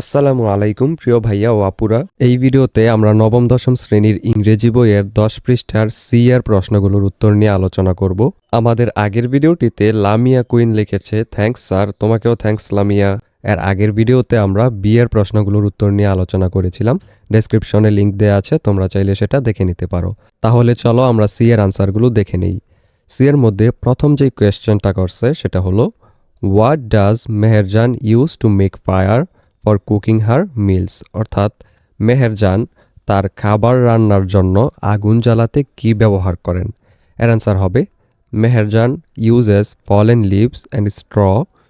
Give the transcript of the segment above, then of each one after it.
আসসালামু আলাইকুম, প্রিয় ভাইয়া ও আপুরা। এই ভিডিওতে আমরা নবম, দশম শ্রেণির ইংরেজি বইয়ের দশ পৃষ্ঠার সি এর প্রশ্নগুলোর উত্তর নিয়ে আলোচনা করব। আমাদের আগের ভিডিওটিতে লামিয়া কুইন লিখেছে থ্যাংকস স্যার তোমাকেও থ্যাংকস লামিয়া। এর আগের ভিডিওতে আমরা বি এর প্রশ্নগুলোর উত্তর নিয়ে আলোচনা করেছিলাম। ডেসক্রিপশনে লিঙ্ক দেওয়া আছে, তোমরা চাইলে সেটা দেখে নিতে পারো। তাহলে চলো আমরা সি এর আনসারগুলো দেখে নেই। সি এর মধ্যে প্রথম যে কোয়েশ্চেনটা করছে, সেটা হলো what does Meherjan use to make fire for cooking her meals. অর্থাৎ মেহেরজান তার খাবার রান্নার জন্য আগুন জ্বালাতে কি ব্যবহার করেন? এর অ্যান্সার হবে, Meherjan uses fallen leaves and straw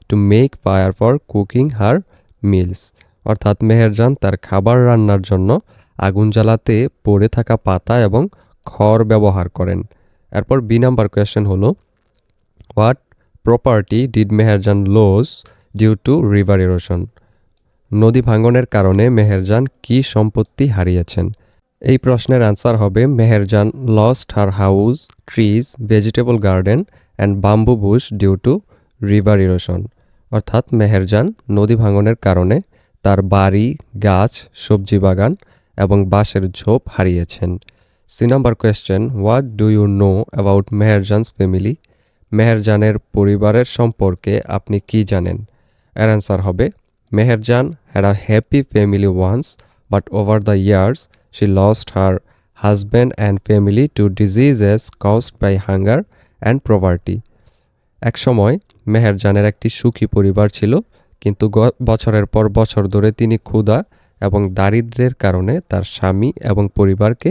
to make fire for cooking her meals অর্থাৎ মেহেরজান তার খাবার রান্নার জন্য আগুন জ্বালাতে পড়ে থাকা পাতা এবং খড় ব্যবহার করেন। এরপর বি নাম্বার কোয়েশ্চেন হলো what property did Meherjan lose due to river erosion নদী ভাঙনের কারণে মেহেরজান কি সম্পত্তি হারিয়েছেন? এই প্রশ্নের অ্যান্সার হবে Meherjan lost her house trees vegetable garden and bamboo bush due to river erosion অর্থাৎ মেহেরজান নদী ভাঙনের কারণে তার বাড়ি, গাছ, সবজি বাগান এবং বাঁশের ঝোপ হারিয়েছেন। C number question what do you know about Meherjan's family মেহেরজানের পরিবারের সম্পর্কে আপনি কি জানেন? এর অ্যান্সার হবে Meherjan had a happy family once but over the years she lost her husband and family to diseases caused by hunger and property একসময় মেহেরজানের একটি সুখী পরিবার ছিল, কিন্তু বছরের পর বছর ধরে তিনি ক্ষুধা এবং দারিদ্রের কারণে তার স্বামী এবং পরিবারকে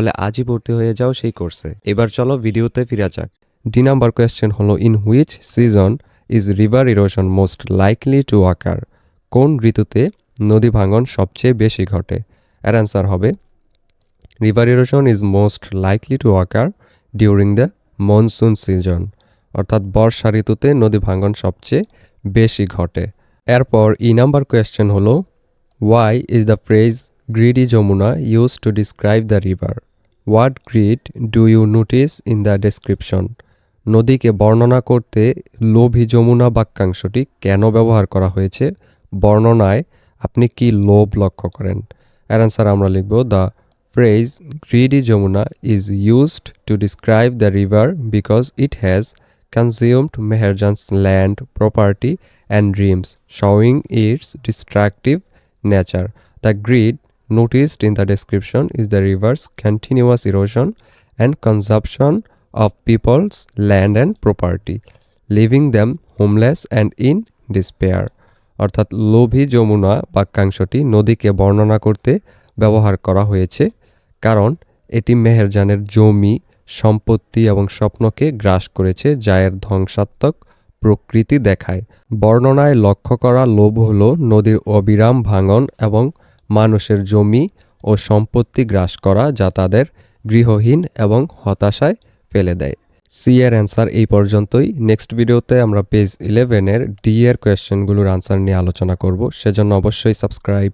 আজই ভর্তি হয়ে যাও সেই কোর্সে। এবার চলো ভিডিওতে ফিরা যাক। ডি নাম্বার কোয়েশ্চেন হলো in which season is river erosion most likely to occur কোন ঋতুতে নদী ভাঙন সবচেয়ে বেশি ঘটে? এর অ্যান্সার হবে river erosion is most likely to occur during the monsoon season অর্থাৎ বর্ষা ঋতুতে নদী ভাঙন সবচেয়ে বেশি ঘটে। এরপর ই নাম্বার কোয়েশ্চেন হলো why is the phrase greedy Jamuna use to describe the river what greed do you notice in the description নদীকে বর্ণনা করতে লোভী যমুনা বাক্যাংশটি কেন ব্যবহার করা হয়েছে? বর্ণনায় আপনি কি লোভ লক্ষ্য করেন? এর অ্যান্সার আমরা লিখব the phrase greedy Jamuna is used to describe the river because it has consumed Meherjan's land, property, and dreams, showing its destructive nature. The grid noticed in the description is the river's continuous erosion and consumption of people's land and property, leaving them homeless and in despair. অর্থাৎ লোভী যমুনা বাক্যাংশটি নদীকে বর্ণনা করতে ব্যবহার করা হয়েছে কারণ এটি মেহেরজানের জমি সম্পত্তি এবং স্বপ্নকে গ্রাস করেছে যা এর ধ্বংসাত্মক প্রকৃতি দেখায় বর্ণনায় লক্ষ্য করা লোভ হল নদীর অবিরাম ভাঙন এবং মানুষের জমি ও সম্পত্তি গ্রাস করা যা তাদের গৃহহীন এবং হতাশায় ফেলে দেয়। সি এর অ্যান্সার এই পর্যন্তই। নেক্সট ভিডিওতে আমরা পেজ ইলেভেনের ডি এর কোয়েশ্চেনগুলোর আনসার নিয়ে আলোচনা করব। সেজন্য অবশ্যই সাবস্ক্রাইব।